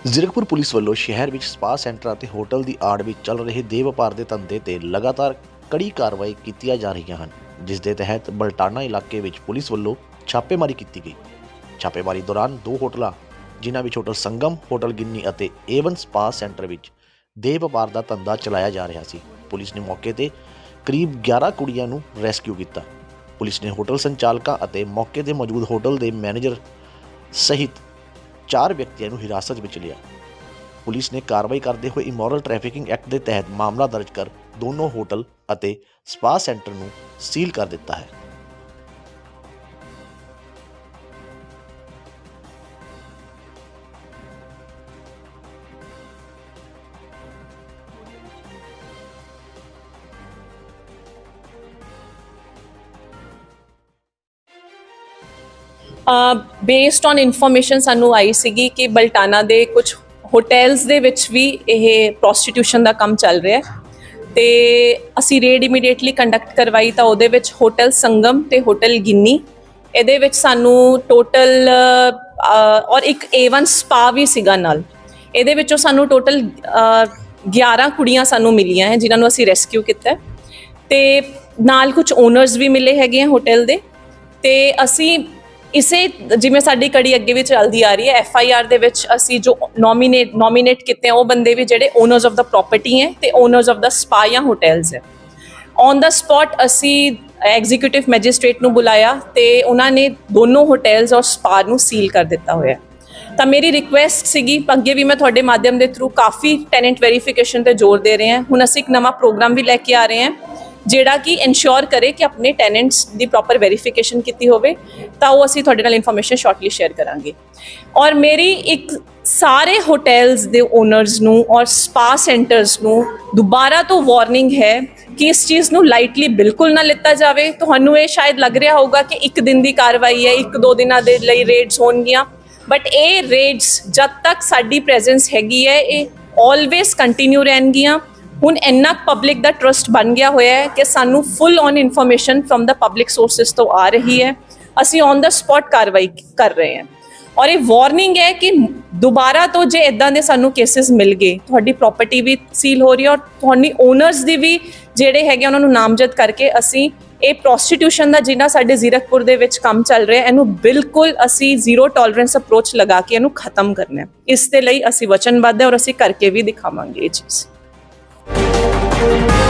Zirakpur police ਵੱਲੋਂ ਸ਼ਹਿਰ ਵਿੱਚ ਸਪਾ ਸੈਂਟਰ ਅਤੇ ਹੋਟਲ ਦੀ ਆੜ ਵਿੱਚ ਚੱਲ ਰਹੇ ਦੇ ਵਪਾਰ ਦੇ ਧੰਦੇ ਤੇ ਲਗਾਤਾਰ ਕੜੀ ਕਾਰਵਾਈ ਕੀਤੀਆਂ ਜਾ ਰਹੀਆਂ ਹਨ, ਜਿਸ ਦੇ ਤਹਿਤ ਬਲਟਾਣਾ ਇਲਾਕੇ ਵਿੱਚ ਪੁਲਿਸ ਵੱਲੋਂ ਛਾਪੇਮਾਰੀ ਕੀਤੀ ਗਈ। ਛਾਪੇਮਾਰੀ ਦੌਰਾਨ ਦੋ ਹੋਟਲਾਂ, ਜਿਨ੍ਹਾਂ ਵਿੱਚ ਹੋਟਲ ਸੰਗਮ, ਹੋਟਲ ਗਿੰਨੀ ਅਤੇ ਏਵਨ ਸਪਾ ਸੈਂਟਰ ਵਿੱਚ ਦੇ ਵਪਾਰ ਦਾ ਧੰਦਾ ਚਲਾਇਆ ਜਾ ਰਿਹਾ ਸੀ। ਪੁਲਿਸ ਨੇ ਮੌਕੇ ਤੇ ਕਰੀਬ 11 ਕੁੜੀਆਂ ਨੂੰ ਰੈਸਕਿਊ ਕੀਤਾ। ਪੁਲਿਸ ਨੇ ਹੋਟਲ ਸੰਚਾਲਕਾਂ ਅਤੇ ਮੌਕੇ ਤੇ ਮੌਜੂਦ ਹੋਟਲ ਦੇ ਮੈਨੇਜਰ ਸਹਿਤ ਚਾਰ ਵਿਅਕਤੀਆਂ ਨੂੰ ਹਿਰਾਸਤ ਵਿੱਚ ਲਿਆ। ਪੁਲਿਸ ਨੇ ਕਾਰਵਾਈ ਕਰਦੇ ਹੋਏ ਇਮੋਰਲ ਟ੍ਰੈਫਿਕਿੰਗ ਐਕਟ ਦੇ ਤਹਿਤ ਮਾਮਲਾ ਦਰਜ ਕਰ ਦੋਨੋਂ ਹੋਟਲ ਅਤੇ ਸਪਾ ਸੈਂਟਰ ਨੂੰ ਸੀਲ ਕਰ ਦਿੱਤਾ ਹੈ। ਬੇਸਡ ਔਨ ਇਨਫੋਰਮੇਸ਼ਨ ਸਾਨੂੰ ਆਈ ਸੀਗੀ ਕਿ ਬਲਟਾਨਾ ਦੇ ਕੁਝ ਹੋਟਲਸ ਦੇ ਵਿੱਚ ਵੀ ਇਹ ਪ੍ਰੋਸਟੀਟਿਊਸ਼ਨ ਦਾ ਕੰਮ ਚੱਲ ਰਿਹਾ ਹੈ। ਤੇ ਅਸੀਂ ਰੇਡ ਇਮੀਡੀਏਟਲੀ ਕੰਡਕਟ ਕਰਵਾਈ ਤਾਂ ਉਹਦੇ ਵਿੱਚ ਹੋਟਲ ਸੰਗਮ ਤੇ ਹੋਟਲ ਗਿੰਨੀ। ਇਹਦੇ ਵਿੱਚ ਸਾਨੂੰ ਟੋਟਲ ਔਰ ਇੱਕ A1 ਸਪਾ ਵੀ ਸੀਗਾ ਨਾਲ। ਇਹਦੇ ਵਿੱਚੋਂ ਸਾਨੂੰ ਟੋਟਲ 11 ਕੁੜੀਆਂ ਸਾਨੂੰ ਮਿਲੀਆਂ ਹੈ, ਜਿਨ੍ਹਾਂ ਨੂੰ ਅਸੀਂ ਰੈਸਕਿਊ ਕੀਤਾ ਹੈ। ਤੇ ਨਾਲ ਕੁਝ ਓਨਰਸ ਵੀ ਮਿਲੇ ਹੈਗੇ ਆ ਹੋਟਲ ਦੇ। ਤੇ ਅਸੀਂ ਇਸੇ ਜਿਵੇਂ ਸਾਡੀ ਕੜੀ ਅੱਗੇ ਵੀ ਚੱਲਦੀ ਆ ਰਹੀ ਹੈ ਐਫ ਆਈ ਆਰ ਦੇ ਵਿੱਚ ਅਸੀਂ ਜੋ ਨੋਮੀਨੇਟ ਨੋਮੀਨੇਟ ਕੀਤੇ ਉਹ ਬੰਦੇ ਵੀ ਜਿਹੜੇ ਓਨਰਸ ਆਫ ਦਾ ਪ੍ਰਾਪਰਟੀ ਹੈ ਤੇ ਓਨਰਸ ਆਫ ਦਾ ਸਪਾ ਜਾਂ ਹੋਟਲਸ ਹੈ। ਔਨ ਦਾ ਸਪੌਟ ਅਸੀਂ ਐਗਜ਼ੀਕਿਊਟਿਵ ਮੈਜਿਸਟ੍ਰੇਟ ਨੂੰ ਬੁਲਾਇਆ ਤੇ ਉਹਨਾਂ ਨੇ ਦੋਨੋਂ ਹੋਟਲਸ ਔਰ ਸਪਾ ਨੂੰ ਸੀਲ ਕਰ ਦਿੱਤਾ ਹੋਇਆ ਤਾਂ ਮੇਰੀ ਰਿਕੁਐਸਟ ਸੀਗੀ, ਅੱਗੇ ਵੀ ਮੈਂ ਤੁਹਾਡੇ ਮਾਧਿਅਮ ਦੇ ਥਰੂ ਕਾਫੀ ਟੈਨੈਂਟ ਵੈਰੀਫਿਕੇਸ਼ਨ ਤੇ ਜ਼ੋਰ ਦੇ ਰਹੇ ਹਾਂ। ਹੁਣ ਅਸੀਂ ਇੱਕ ਨਵਾਂ ਪ੍ਰੋਗਰਾਮ ਵੀ ਲੈ ਕੇ ਆ ਰਹੇ ਹਾਂ। ਜਿਹੜਾ ਕਿ ਇਨਸ਼ੋਰ ਕਰੇ ਕਿ ਆਪਣੇ ਟੈਨੈਂਟਸ ਦੀ ਪ੍ਰੋਪਰ ਵੈਰੀਫਿਕੇਸ਼ਨ ਕੀਤੀ ਹੋਵੇ, ਤਾਂ ਉਹ ਅਸੀਂ ਤੁਹਾਡੇ ਨਾਲ ਇਨਫੋਰਮੇਸ਼ਨ ਸ਼ਾਰਟਲੀ ਸ਼ੇਅਰ ਕਰਾਂਗੇ। ਔਰ ਮੇਰੀ ਇੱਕ ਸਾਰੇ ਹੋਟਲਸ ਦੇ ਓਨਰਸ ਨੂੰ ਔਰ ਸਪਾ ਸੈਂਟਰਸ ਨੂੰ ਦੁਬਾਰਾ ਤੋਂ ਵਾਰਨਿੰਗ ਹੈ ਕਿ ਇਸ ਚੀਜ਼ ਨੂੰ ਲਾਈਟਲੀ ਬਿਲਕੁਲ ਨਾ ਲਿੱਤਾ ਜਾਵੇ। ਤੁਹਾਨੂੰ ਇਹ ਸ਼ਾਇਦ ਲੱਗ ਰਿਹਾ ਹੋਊਗਾ ਕਿ ਇੱਕ ਦਿਨ ਦੀ ਕਾਰਵਾਈ ਹੈ, ਇੱਕ ਦੋ ਦਿਨਾਂ ਦੇ ਲਈ ਰੇਡਸ ਹੋਣਗੀਆਂ। ਬਟ ਇਹ ਰੇਡਸ ਜਦ ਤੱਕ ਸਾਡੀ ਪ੍ਰੈਜ਼ੈਂਸ ਹੈਗੀ ਹੈ, ਇਹ ਆਲਵੇਸ ਕੰਟੀਨਿਊ ਰਹਿਣਗੀਆਂ। ਹੁਣ ਇੰਨਾ ਪਬਲਿਕ ਦਾ ਟਰਸਟ ਬਣ ਗਿਆ ਹੋਇਆ ਹੈ ਕਿ ਸਾਨੂੰ full on information from the public sources ਤੋਂ ਆ ਰਹੀ ਹੈ। ਅਸੀਂ ਔਨ ਦਾ ਸਪੌਟ ਕਾਰਵਾਈ ਕਰ ਰਹੇ ਹਾਂ। ਔਰ ਇਹ ਵਾਰਨਿੰਗ ਹੈ ਕਿ ਦੁਬਾਰਾ ਤੋਂ ਜੇ ਇਦਾਂ ਦੇ ਸਾਨੂੰ ਕੇਸਿਸ ਮਿਲ ਗਏ, ਤੁਹਾਡੀ ਪ੍ਰਾਪਰਟੀ ਵੀ ਸੀਲ ਹੋ ਰਹੀ ਹੈ ਔਰ ਤੁਹਾਡੀ ਓਨਰਸ ਦੀ ਵੀ ਜਿਹੜੇ ਹੈਗੇ ਉਹਨਾਂ ਨੂੰ ਨਾਮਜ਼ਦ ਕਰਕੇ ਅਸੀਂ ਇਹ ਪ੍ਰੋਸਟੀਟਿਊਸ਼ਨ ਦਾ ਜਿੰਨਾ ਸਾਡੇ ਜ਼ੀਰਕਪੁਰ ਦੇ ਵਿੱਚ ਕੰਮ ਚੱਲ ਰਿਹਾ, ਇਹਨੂੰ ਬਿਲਕੁਲ ਅਸੀਂ ਜ਼ੀਰੋ ਟੋਲਰੈਂਸ ਅਪਰੋਚ ਲਗਾ ਕੇ ਇਹਨੂੰ ਖਤਮ ਕਰਨਾ ਹੈ। ਇਸ ਦੇ ਲਈ ਅਸੀਂ ਵਚਨਬੱਧ ਹੈ ਔਰ ਅਸੀਂ ਕਰਕੇ ਵੀ ਦਿਖਾਵਾਂਗੇ ਇਹ ਚੀਜ਼। Thank you.